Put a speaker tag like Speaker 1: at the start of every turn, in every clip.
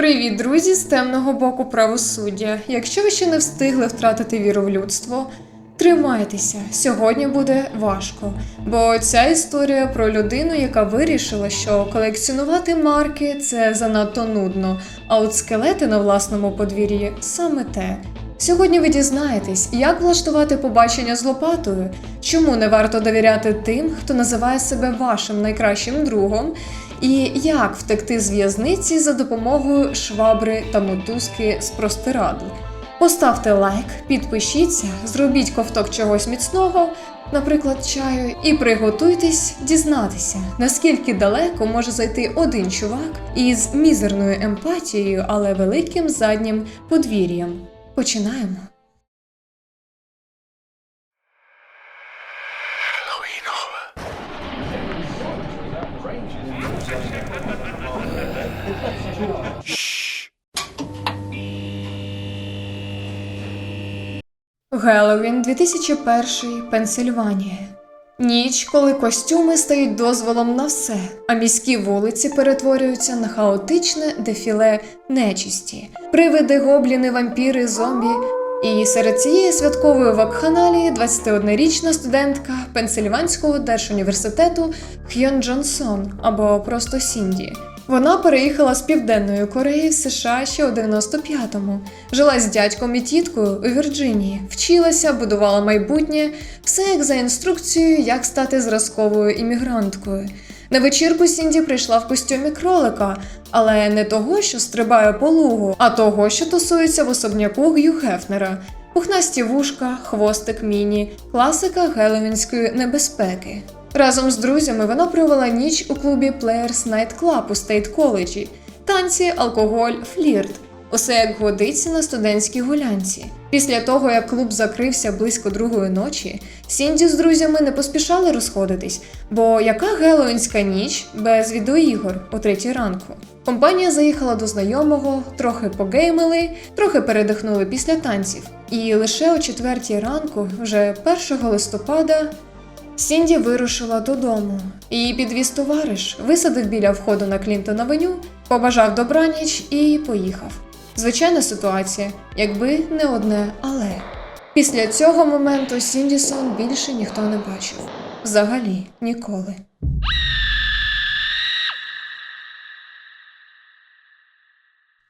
Speaker 1: Привіт, друзі, з темного боку правосуддя. Якщо ви ще не встигли втратити віру в людство, тримайтеся. Сьогодні буде важко. Бо ця історія про людину, яка вирішила, що колекціонувати марки це занадто нудно, а от скелети на власному подвір'ї саме те. Сьогодні ви дізнаєтесь, як влаштувати побачення з лопатою, чому не варто довіряти тим, хто називає себе вашим найкращим другом, і як втекти з в'язниці за допомогою швабри та мотузки з простирадл. Поставте лайк, підпишіться, зробіть ковток чогось міцного, наприклад, чаю, і приготуйтесь дізнатися, наскільки далеко може зайти один чувак із мізерною емпатією, але великим заднім подвір'ям. Починаємо. Геловін 2001 Пенсильванія. Ніч, коли костюми стають дозволом на все, а міські вулиці перетворюються на хаотичне дефіле нечисті, привиди, гобліни, вампіри, зомбі. І серед цієї святкової вакханалії 21-річна студентка Пенсильванського держуніверситету Хьон Джонсон або просто Сінді. Вона переїхала з Південної Кореї в США ще у 95-му. Жила з дядьком і тіткою у Вірджинії, вчилася, будувала майбутнє, все як за інструкцією, як стати зразковою іммігранткою. На вечірку Сінді прийшла в костюмі кролика, але не того, що стрибає по лугу, а того, що тусується в особняку Г'ю Хефнера. Пухнасті вушка, хвостик міні, класика геловінської небезпеки. Разом з друзями вона провела ніч у клубі Players Night Club у Стейт коледжі. Танці, алкоголь, флірт. Усе як годиться на студентській гулянці. Після того, як клуб закрився близько другої ночі, Сінді з друзями не поспішали розходитись, бо яка геловінська ніч без відеоігор о третій ранку. Компанія заїхала до знайомого, трохи погеймили, трохи передихнули після танців. І лише о четвертій ранку, вже 1 листопада, Сінді вирушила додому. Її підвіз товариш, висадив біля входу на Клінтон Авеню, побажав добраніч і поїхав. Звичайна ситуація, якби не одне але. Після цього моменту Сіндісон більше ніхто не бачив. Взагалі ніколи.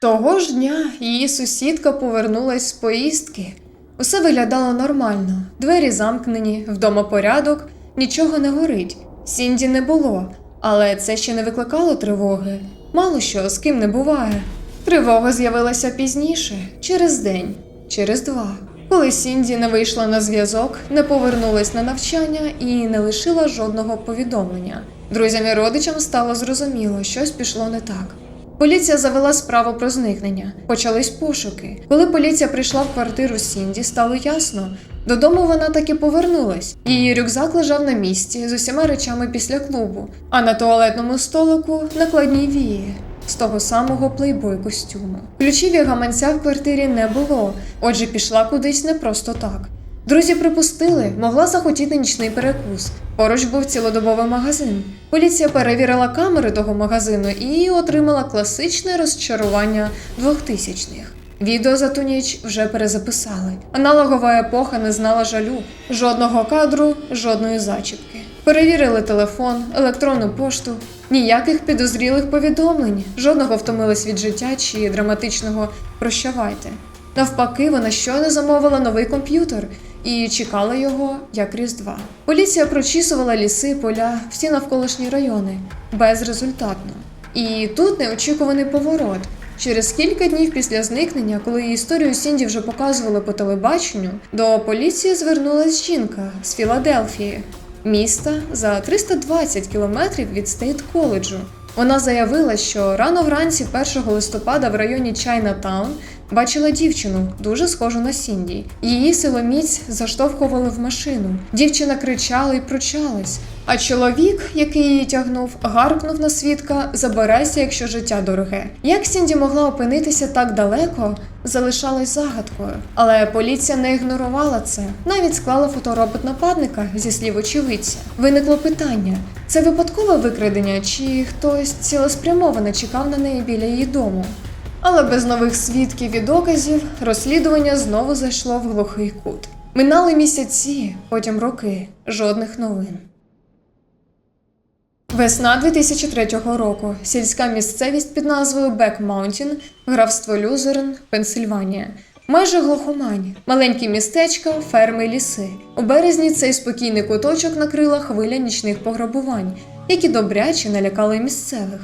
Speaker 1: Того ж дня її сусідка повернулась з поїздки. Усе виглядало нормально: двері замкнені, вдома порядок, нічого не горить. Сінді не було, але це ще не викликало тривоги. Мало що з ким не буває. Тривога з'явилася пізніше, через день, через два. Коли Сінді не вийшла на зв'язок, не повернулась на навчання і не лишила жодного повідомлення. Друзям і родичам стало зрозуміло, щось пішло не так. Поліція завела справу про зникнення. Почались пошуки. Коли поліція прийшла в квартиру Сінді, стало ясно. Додому вона таки повернулась. Її рюкзак лежав на місці з усіма речами після клубу, а на туалетному столику накладні вії з того самого плейбой костюму. Ключів і гаманця в квартирі не було, отже, пішла кудись не просто так. Друзі припустили, могла захотіти нічний перекус. Поруч був цілодобовий магазин. Поліція перевірила камери того магазину і отримала класичне розчарування 2000-х. Відео за ту ніч вже перезаписали. Аналогова епоха не знала жалю, жодного кадру, жодної зачіпки. Перевірили телефон, електронну пошту, ніяких підозрілих повідомлень, жодного втомились від життя чи драматичного прощавайте. Навпаки, вона щойно замовила новий комп'ютер і чекала його як різдва. Поліція прочісувала ліси, поля, всі навколишні райони безрезультатно. І тут неочікуваний поворот. Через кілька днів після зникнення, коли історію Сінді вже показували по телебаченню, до поліції звернулась жінка з Філадельфії, міста за 320 кілометрів від Стейт коледжу. Вона заявила, що рано вранці 1 листопада в районі Чайнатаун бачила дівчину, дуже схожу на Сінді. Її силоміць заштовхували в машину. Дівчина кричала і пручалась. А чоловік, який її тягнув, гаркнув на свідка Забирайся, якщо життя дороге. Як Сінді могла опинитися так далеко, залишалось загадкою. Але поліція не ігнорувала це, навіть склала фоторобот нападника зі слів очевидця. Виникло питання: це випадкове викрадення, чи хтось цілеспрямовано чекав на неї біля її дому? Але без нових свідків і доказів розслідування знову зайшло в глухий кут. Минали місяці, потім роки, жодних новин. Весна 2003 року. Сільська місцевість під назвою Бек Маунтін, графство Люзерн, Пенсильванія. Майже глухомань, маленькі містечка, ферми, ліси. У березні цей спокійний куточок накрила хвиля нічних пограбувань, які добряче налякали місцевих.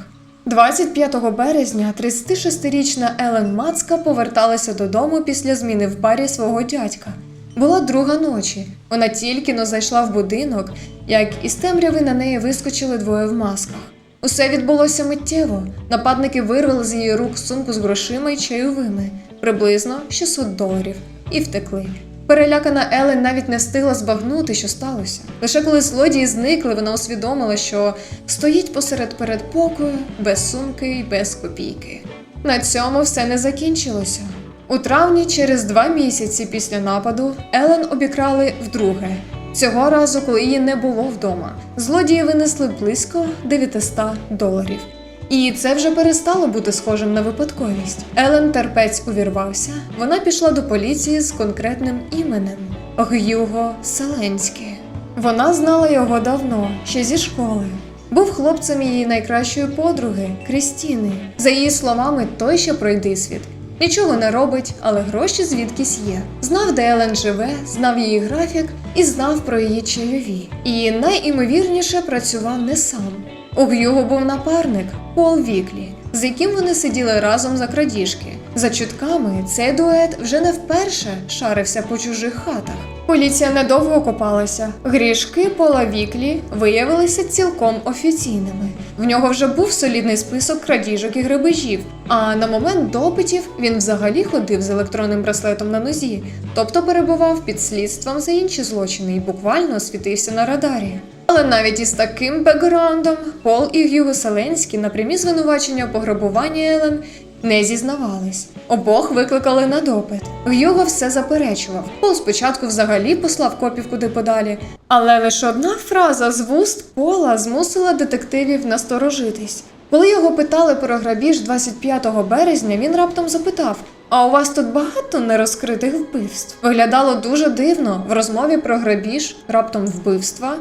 Speaker 1: 25 березня 36-річна Елен Мацка поверталася додому після зміни в барі свого дядька. Була друга ночі. Вона тільки но зайшла в будинок, як із темряви на неї вискочили двоє в масках. Усе відбулося миттєво. Нападники вирвали з її рук сумку з грошима і чайовими, приблизно 600 доларів, і втекли. Перелякана Елен навіть не встигла збагнути, що сталося. Лише коли злодії зникли, вона усвідомила, що стоїть посеред передпокою, без сумки і без копійки. На цьому все не закінчилося. У травні, через два місяці після нападу, Елен обікрали вдруге. Цього разу, коли її не було вдома, злодії винесли близько 900 доларів. І це вже перестало бути схожим на випадковість. Елен терпець увірвався. Вона пішла до поліції з конкретним іменем Гюго Селенський. Вона знала його давно, ще зі школи. Був хлопцем її найкращої подруги Крістіни. За її словами, той ще пройдисвіт. Нічого не робить, але гроші звідкись є. Знав, де Елен живе, знав її графік і знав про її чайові. І найімовірніше працював не сам. У Гюго був напарник Пол Віклі, з яким вони сиділи разом за крадіжки. За чутками, цей дует вже не вперше шарився по чужих хатах. Поліція недовго копалася. Грішки Пола Віклі виявилися цілком офіційними. В нього вже був солідний список крадіжок і грабежів. А на момент допитів він взагалі ходив з електронним браслетом на нозі, тобто перебував під слідством за інші злочини і буквально світився на радарі. Але навіть із таким бекграундом Пол і Гюго Селенський на прямі звинувачення у пограбуванні Елен не зізнавались. Обох викликали на допит. Гюго все заперечував. Пол спочатку взагалі послав копів куди подалі, але лише одна фраза з вуст Пола змусила детективів насторожитись. Коли його питали про грабіж 25 березня, він раптом запитав: А у вас тут багато нерозкритих вбивств? Виглядало дуже дивно в розмові про грабіж, раптом вбивства.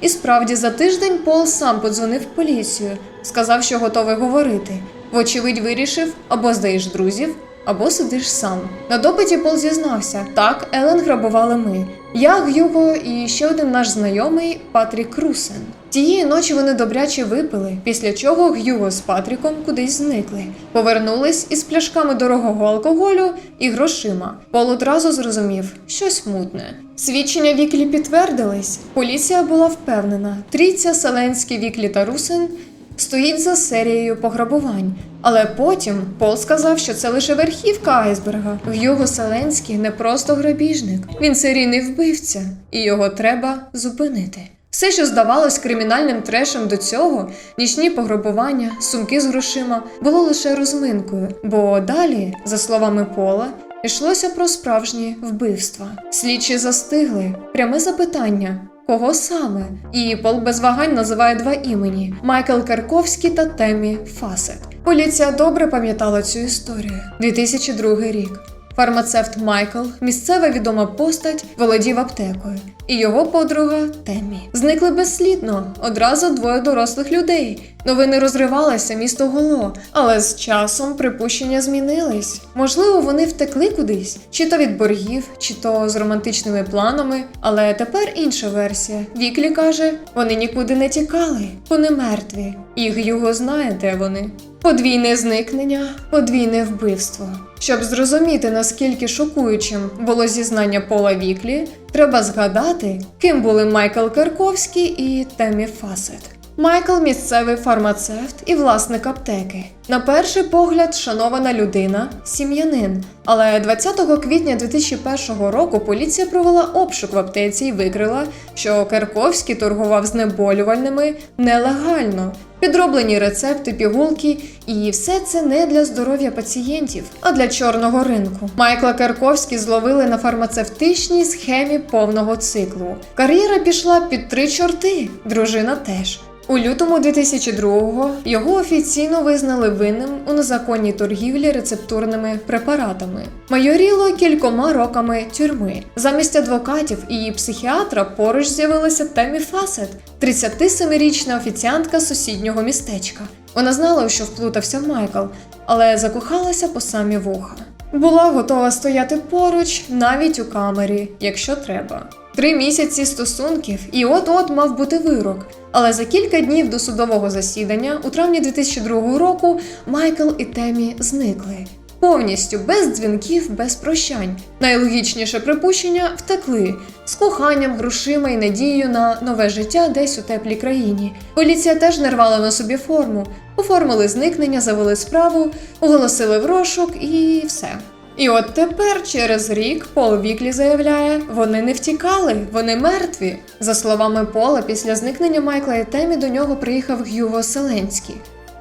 Speaker 1: І справді за тиждень Пол сам подзвонив в поліцію, сказав, що готовий говорити. Вочевидь, вирішив або здаєш друзів, або сидиш сам. На допиті Пол зізнався: так, Елен грабували ми. Я, Гюго і ще один наш знайомий Патрік Русен. Тієї ночі вони добряче випили, після чого Гюго з Патріком кудись зникли. Повернулись із пляшками дорогого алкоголю і грошима. Пол одразу зрозумів, щось мутне. Свідчення Віклі підтвердились. Поліція була впевнена, трійця Селенський, Віклі та Русен стоїть за серією пограбувань. Але потім Пол сказав, що це лише верхівка айсберга. Гюго Селенський не просто грабіжник, він серійний вбивця, і його треба зупинити. Все, що здавалось кримінальним трешем до цього, нічні пограбування, сумки з грошима, було лише розминкою, бо далі, за словами Пола, йшлося про справжні вбивства. Слідчі застигли. Пряме запитання. Кого саме? І Пол без вагань називає два імені: Майкл Карковський та Темі Фасет. Поліція добре пам'ятала цю історію. 2002 рік. Фармацевт Майкл, місцева відома постать, володів аптекою, і його подруга Темі. Зникли безслідно, одразу двоє дорослих людей. Новини розривалися, місто гуло, але з часом припущення змінились. Можливо, вони втекли кудись, чи то від боргів, чи то з романтичними планами. Але тепер інша версія. Віклі каже, вони нікуди не тікали, вони мертві. І Гюго знає, де вони. Подвійне зникнення, подвійне вбивство. Щоб зрозуміти, наскільки шокуючим було зізнання Пола Віклі, треба згадати, ким були Майкл Карковський і Темі Фасет. Майкл місцевий фармацевт і власник аптеки. На перший погляд, шанована людина, сім'янин. Але 20 квітня 2001 року поліція провела обшук в аптеці і викрила, що Карковський торгував знеболювальними нелегально. Підроблені рецепти, пігулки, і все це не для здоров'я пацієнтів, а для чорного ринку. Майкла Карковський зловили на фармацевтичній схемі повного циклу. Кар'єра пішла під три чорти, дружина теж. У лютому 2002-го його офіційно визнали винним у незаконній торгівлі рецептурними препаратами. Майоріло кількома роками тюрми. Замість адвокатів і психіатра поруч з'явилася Темі Фасет, 37-річна офіціантка сусіднього містечка. Вона знала, що вплутався Майкл, але закохалася по самі вуха. Була готова стояти поруч навіть у камері, якщо треба. Три місяці стосунків, і от-от мав бути вирок. Але за кілька днів до судового засідання, у травні 2002 року, Майкл і Темі зникли. Повністю без дзвінків, без прощань. Найлогічніше припущення втекли з коханням, грошима і надією на нове життя десь у теплій країні. Поліція теж не рвала на собі форму, оформили зникнення, завели справу, оголосили в розшук і все. І от тепер, через рік, Пол Віклі заявляє, вони не втікали, вони мертві. За словами Пола, після зникнення Майкла і Темі до нього приїхав Гюго Селенський.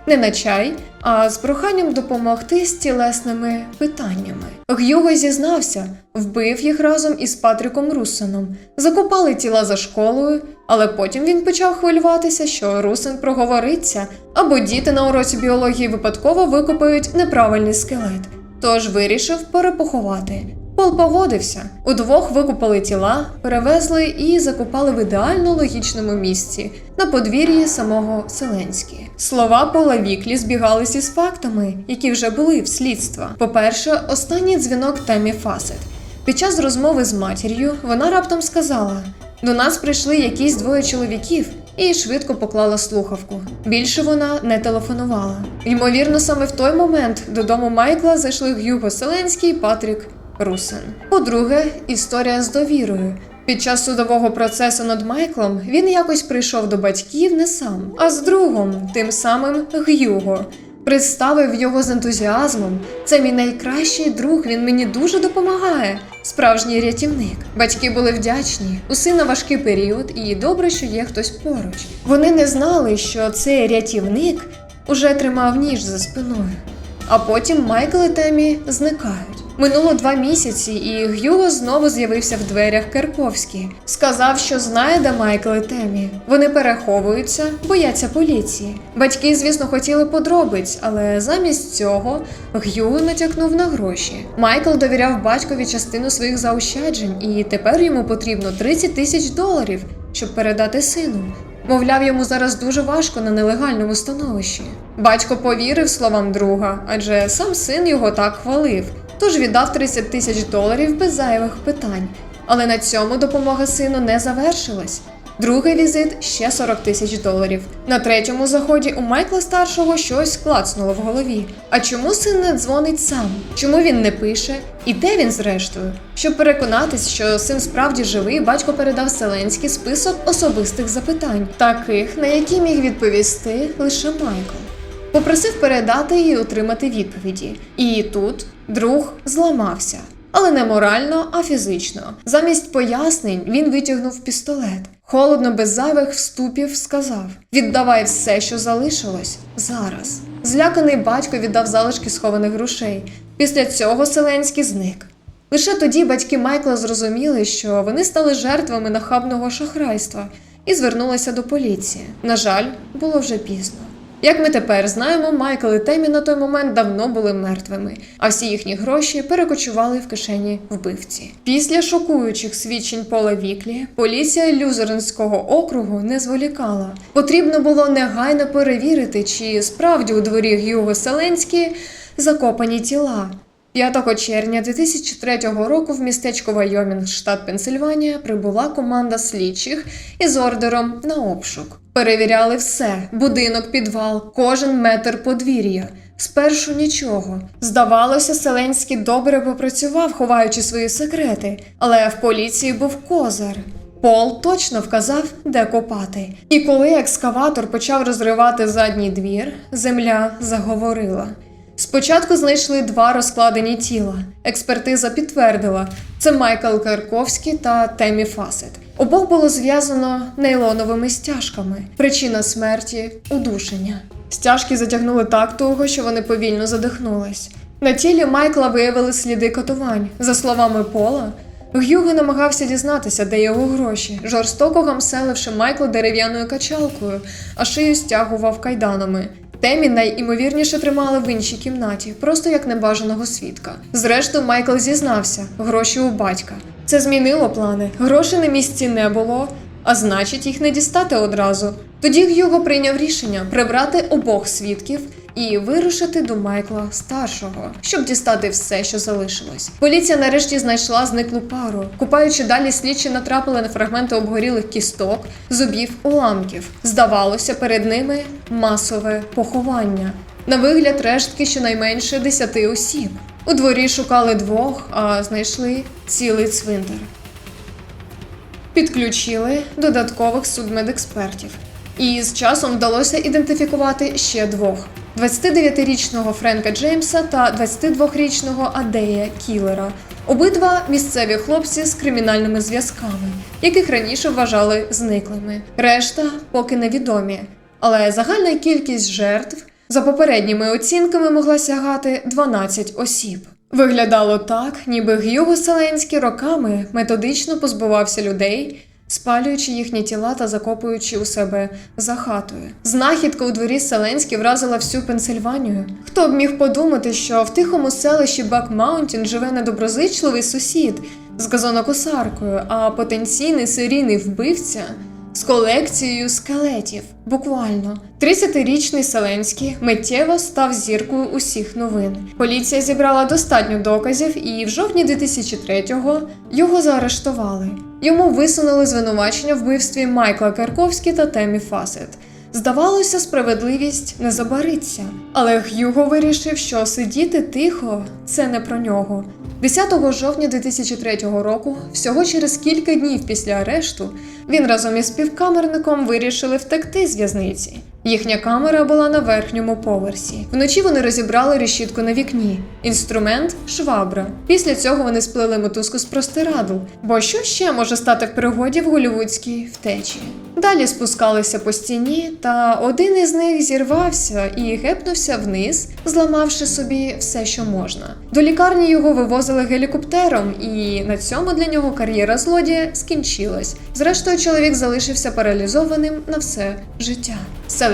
Speaker 1: Не на чай, а з проханням допомогти з тілесними питаннями. Гюго зізнався, вбив їх разом із Патріком Руссеном, закопали тіла за школою, але потім він почав хвилюватися, що Русен проговориться, або діти на уроці біології випадково викопають неправильний скелет. Тож вирішив перепоховати. Пол погодився. Удвох викупали тіла, перевезли і закопали в ідеально логічному місці на подвір'ї самого Селенські. Слова Пола Віклі збігалися з фактами, які вже були в слідства. По-перше, останній дзвінок Темі Фасет. Під час розмови з матір'ю вона раптом сказала: до нас прийшли якісь двоє чоловіків. І швидко поклала слухавку. Більше вона не телефонувала. Ймовірно, саме в той момент додому Майкла зайшли Гюго Селенський і Патрік Русен. По-друге, історія з довірою. Під час судового процесу над Майклом він якось прийшов до батьків не сам, а з другом, тим самим Гюго. Представив його з ентузіазмом. Це мій найкращий друг, він мені дуже допомагає. Справжній рятівник. Батьки були вдячні. У сина важкий період, і добре, що є хтось поруч. Вони не знали, що цей рятівник уже тримав ніж за спиною. А потім Майкл і Темі зникають. Минуло два місяці, і Гюго знову з'явився в дверях Керковські. Сказав, що знає, де Майкл і Темі. Вони переховуються, бояться поліції. Батьки, звісно, хотіли подробиць, але замість цього Гюго натякнув на гроші. Майкл довіряв батькові частину своїх заощаджень, і тепер йому потрібно 30 тисяч доларів, щоб передати сину. Мовляв, йому зараз дуже важко на нелегальному становищі. Батько повірив словам друга, адже сам син його так хвалив, тож віддав 30 тисяч доларів без зайвих питань. Але на цьому допомога сину не завершилась. Другий візит ще 40 тисяч доларів. На третьому заході у Майкла старшого щось клацнуло в голові. А чому син не дзвонить сам? Чому він не пише? І де він зрештою? Щоб переконатись, що син справді живий, батько передав Селенський список особистих запитань, таких, на які міг відповісти лише Майкл. Попросив передати і отримати відповіді. І тут друг зламався. Але не морально, а фізично. Замість пояснень він витягнув пістолет. Холодно, без зайвих вступів, сказав: Віддавай все, що залишилось зараз. Зляканий батько віддав залишки схованих грошей. Після цього Селенський зник. Лише тоді батьки Майкла зрозуміли, що вони стали жертвами нахабного шахрайства і звернулися до поліції. На жаль, було вже пізно. Як ми тепер знаємо, Майкл і Темі на той момент давно були мертвими, а всі їхні гроші перекочували в кишені вбивці. Після шокуючих свідчень Пола Віклі поліція Люзернського округу не зволікала. Потрібно було негайно перевірити, чи справді у дворі Гюго Селенські закопані тіла. 5 червня 2003 року в містечко Вайомінг, штат Пенсильванія, прибула команда слідчих із ордером на обшук. Перевіряли все: будинок, підвал, кожен метр подвір'я. Спершу нічого. Здавалося, Селенський добре попрацював, ховаючи свої секрети, але в поліції був козир. Пол точно вказав, де копати. І коли екскаватор почав розривати задній двір, земля заговорила. Спочатку знайшли два розкладені тіла. Експертиза підтвердила, це Майкл Карковський та Темі Фасет. Обох було зв'язано нейлоновими стяжками. Причина смерті удушення. Стяжки затягнули так туго, що вони повільно задихнулись. На тілі Майкла виявили сліди катувань. За словами Пола, Гюго намагався дізнатися, де його гроші, жорстоко гамселивши Майкла дерев'яною качалкою, а шию стягував кайданами. Темі найімовірніше тримали в іншій кімнаті, просто як небажаного свідка. Зрештою, Майкл зізнався гроші у батька. Це змінило плани. Грошей на місці не було, а значить, їх не дістати одразу. Тоді Гюго прийняв рішення прибрати обох свідків і вирушити до Майкла старшого, щоб дістати все, що залишилось. Поліція нарешті знайшла зниклу пару. Купаючи далі, слідчі натрапили на фрагменти обгорілих кісток, зубів, уламків. Здавалося, перед ними масове поховання. На вигляд рештки щонайменше десяти осіб. У дворі шукали двох, а знайшли цілий цвинтар. Підключили додаткових судмедекспертів. І з часом вдалося ідентифікувати ще двох: 29-річного Френка Джеймса та 22-річного Адея Кілера. Обидва місцеві хлопці з кримінальними зв'язками, яких раніше вважали зниклими. Решта поки невідомі. Але загальна кількість жертв за попередніми оцінками могла сягати 12 осіб. Виглядало так, ніби Гюго Селенський роками методично позбувався людей, спалюючи їхні тіла та закопуючи у себе за хатою. Знахідка у дворі Селенський вразила всю Пенсильванію. Хто б міг подумати, що в тихому селищі Бак Маунтін живе недоброзичливий сусід з газонокосаркою, а потенційний серійний вбивця з колекцією скелетів. Буквально 30-річний Селенський миттєво став зіркою усіх новин. Поліція зібрала достатньо доказів, і в жовтні 2003-го його заарештували. Йому висунули звинувачення в вбивстві Майкла Карковські та Темі Фасет. Здавалося, справедливість не забариться. Але Х'юго вирішив, що сидіти тихо це не про нього. 10 жовтня 2003 року, всього через кілька днів після арешту, він разом із співкамерником вирішили втекти з в'язниці. Їхня камера була на верхньому поверсі. Вночі вони розібрали решітку на вікні, інструмент швабра. Після цього вони сплели мотузку з простирадл. Бо що ще може стати в пригоді в голівудській втечі? Далі спускалися по стіні, та один із них зірвався і гепнувся вниз, зламавши собі все, що можна. До лікарні його вивозили гелікоптером, і на цьому для нього кар'єра злодія скінчилась. Зрештою, чоловік залишився паралізованим на все життя.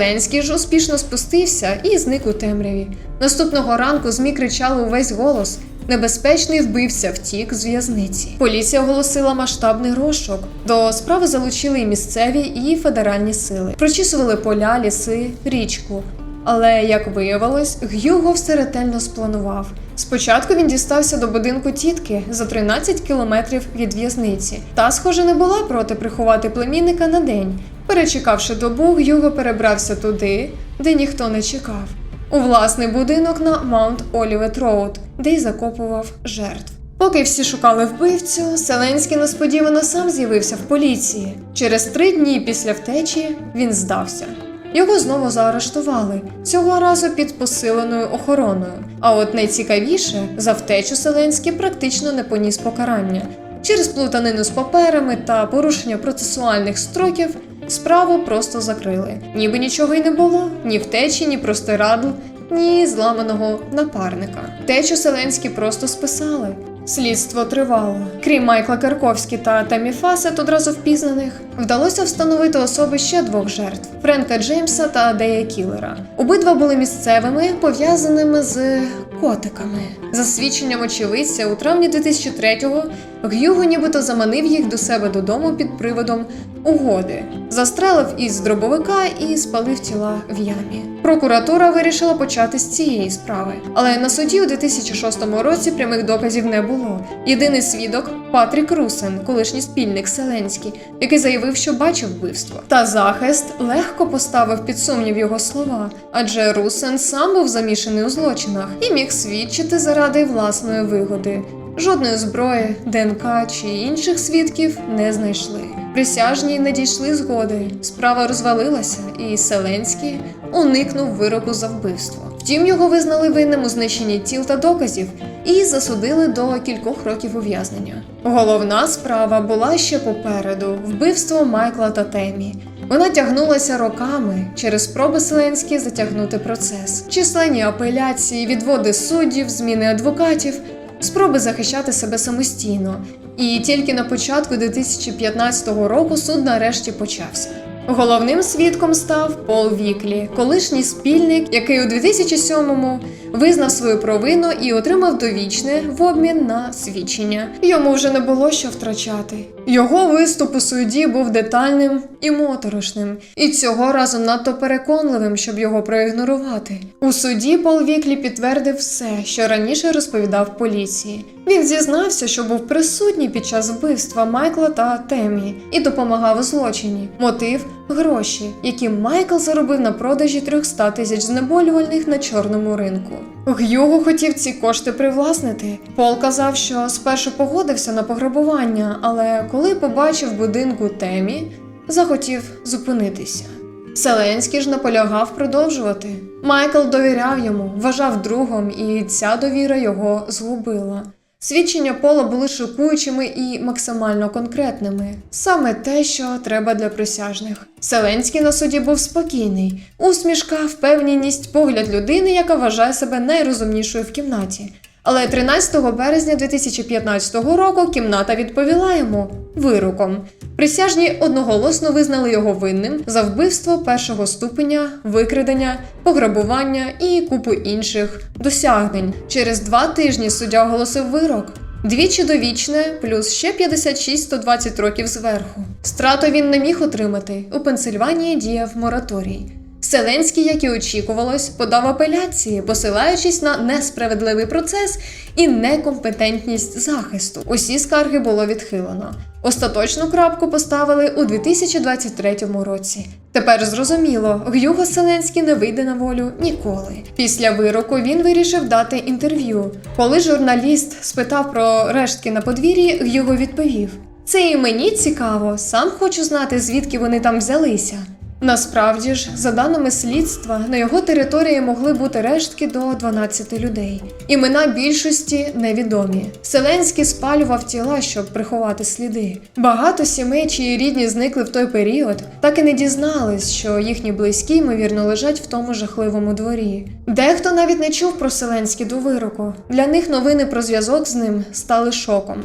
Speaker 1: Селенський ж успішно спустився і зник у темряві. Наступного ранку ЗМІ кричали увесь голос. Небезпечний вбивця втік з в'язниці. Поліція оголосила масштабний розшук. До справи залучили і місцеві, і федеральні сили. Прочісували поля, ліси, річку. Але як виявилось, Гюго все ретельно спланував. Спочатку він дістався до будинку тітки за 13 кілометрів від в'язниці. Та, схоже, не була проти приховати племінника на день. Перечекавши добу, Гюго перебрався туди, де ніхто не чекав у власний будинок на Маунт Олівет Роуд, де й закопував жертв. Поки всі шукали вбивцю, Селенський несподівано сам з'явився в поліції. Через три дні після втечі він здався. Його знову заарештували, цього разу під посиленою охороною. А от найцікавіше, за втечу Селенський практично не поніс покарання. Через плутанину з паперами та порушення процесуальних строків справу просто закрили. Ніби нічого й не було, ні втечі, ні простирадл, ні зламаного напарника. Течу Селенський просто списали. Слідство тривало. Крім Майкла Карковські та Темі Фасет, одразу впізнаних, вдалося встановити особи ще двох жертв Френка Джеймса та Дея Кілера. Обидва були місцевими, пов'язаними з котиками. За свідченням очевидця, у травні 2003-го Гюго нібито заманив їх до себе додому під приводом угоди, застрелив із дробовика і спалив тіла в ямі. Прокуратура вирішила почати з цієї справи, але на суді у 2006 році прямих доказів не було. Єдиний свідок Патрік Русен, колишній спільник Селенський, який заявив, що бачив вбивство. Та захист легко поставив під сумнів його слова, адже Русен сам був замішаний у злочинах і міг свідчити заради власної вигоди. Жодної зброї, ДНК чи інших свідків не знайшли. Присяжні не дійшли згоди. Справа розвалилася, і Селенський уникнув вироку за вбивство. Втім, його визнали винним у знищенні тіл та доказів і засудили до кількох років ув'язнення. Головна справа була ще попереду вбивство Майкла та Темі. Вона тягнулася роками через спроби Селенські затягнути процес. Численні апеляції, відводи суддів, зміни адвокатів. Спроби захищати себе самостійно. І тільки на початку 2015 року суд нарешті почався. Головним свідком став Пол Віклі, колишній спільник, який у 2007-му визнав свою провину і отримав довічне в обмін на свідчення. Йому вже не було що втрачати. Його виступ у суді був детальним і моторошним, і цього разу надто переконливим, щоб його проігнорувати. У суді Пол Віклі підтвердив все, що раніше розповідав поліції. Він зізнався, що був присутній під час вбивства Майкла та Темі і допомагав у злочині. Мотив гроші, які Майкл заробив на продажі 300 тисяч знеболювальних на чорному ринку. Гюго хотів ці кошти привласнити. Пол казав, що спершу погодився на пограбування, але коли побачив будинку Темі, захотів зупинитися. Селенський ж наполягав продовжувати. Майкл довіряв йому, вважав другом, і ця довіра його згубила. Свідчення Пола були шокуючими і максимально конкретними. Саме те, що треба для присяжних. Селенський на суді був спокійний, усмішка, впевненість, погляд людини, яка вважає себе найрозумнішою в кімнаті. Але 13 березня 2015 року кімната відповіла йому вироком. Присяжні одноголосно визнали його винним за вбивство першого ступеня, викрадення, пограбування і купу інших досягнень. Через два тижні суддя оголосив вирок. Двічі довічне, плюс ще 56-120 років зверху. Страту він не міг отримати. У Пенсильванії діяв мораторій. Селенський, як і очікувалось, подав апеляції, посилаючись на несправедливий процес і некомпетентність захисту. Усі скарги було відхилено. Остаточну крапку поставили у 2023 році. Тепер зрозуміло, Гюго Селенський не вийде на волю ніколи. Після вироку він вирішив дати інтерв'ю. Коли журналіст спитав про рештки на подвір'ї, Гюго відповів: Це і мені цікаво, сам хочу знати, звідки вони там взялися. Насправді ж, за даними слідства, на його території могли бути рештки до 12 людей. Імена більшості невідомі. Селенський спалював тіла, щоб приховати сліди. Багато сімей, чиї рідні зникли в той період, так і не дізнались, що їхні близькі, ймовірно, лежать в тому жахливому дворі. Дехто навіть не чув про Селенський до вироку. Для них новини про зв'язок з ним стали шоком.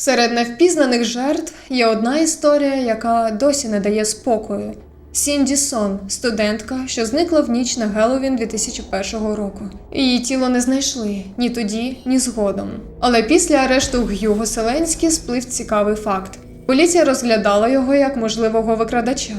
Speaker 1: Серед невпізнаних жертв є одна історія, яка досі не дає спокою. Сінді Сон, студентка, що зникла в ніч на Геловін 2001 року. Її тіло не знайшли ні тоді, ні згодом. Але після арешту Гюго Селенський сплив цікавий факт. Поліція розглядала його як можливого викрадача.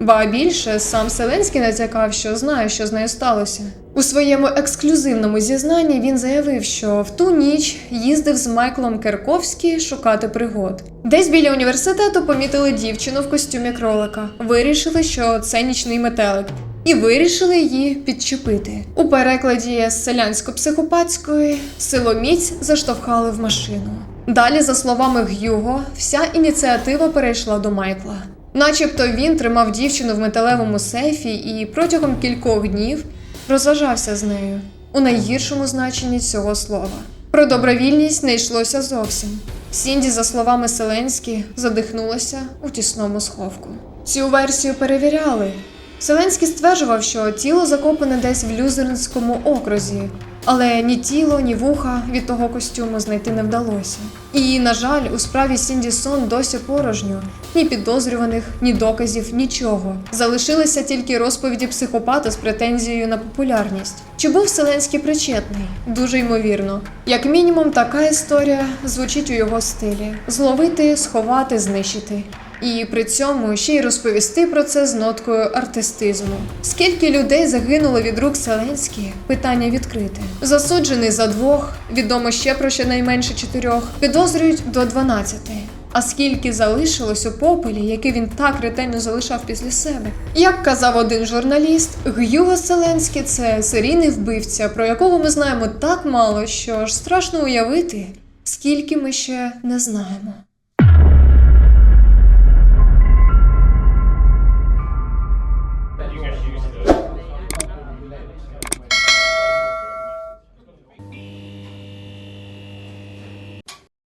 Speaker 1: Ба більше сам Селенський натякав, що знає, що з нею сталося. У своєму ексклюзивному зізнанні він заявив, що в ту ніч їздив з Майклом Керковські шукати пригод. Десь біля університету помітили дівчину в костюмі кролика. Вирішили, що це нічний метелик. І вирішили її підчепити. У перекладі з селянсько-психопатської силоміць заштовхали в машину. Далі, за словами Гюго, вся ініціатива перейшла до Майкла. Начебто він тримав дівчину в металевому сейфі і протягом кількох днів розважався з нею у найгіршому значенні цього слова. Про добровільність не йшлося зовсім. Сінді, за словами Селенські, задихнулася у тісному сховку. Цю версію перевіряли. Селенський стверджував, що тіло закопане десь в Люзернському окрузі, але ні тіло, ні вуха від того костюму знайти не вдалося. І, на жаль, у справі Сінді Сон досі порожньо. Ні підозрюваних, ні доказів, нічого. Залишилися тільки розповіді психопата з претензією на популярність. Чи був Селенський причетний? Дуже ймовірно. Як мінімум, така історія звучить у його стилі: зловити, сховати, знищити. І при цьому ще й розповісти про це з ноткою артистизму. Скільки людей загинуло від рук Селенські? Питання відкрите. Засуджений за двох, відомо ще про щонайменше чотирьох, підозрюють до 12. А скільки залишилось у попелі, який він так ретельно залишав після себе? Як казав один журналіст, Гюго Селенський це серійний вбивця, про якого ми знаємо так мало, що аж страшно уявити, скільки ми ще не знаємо.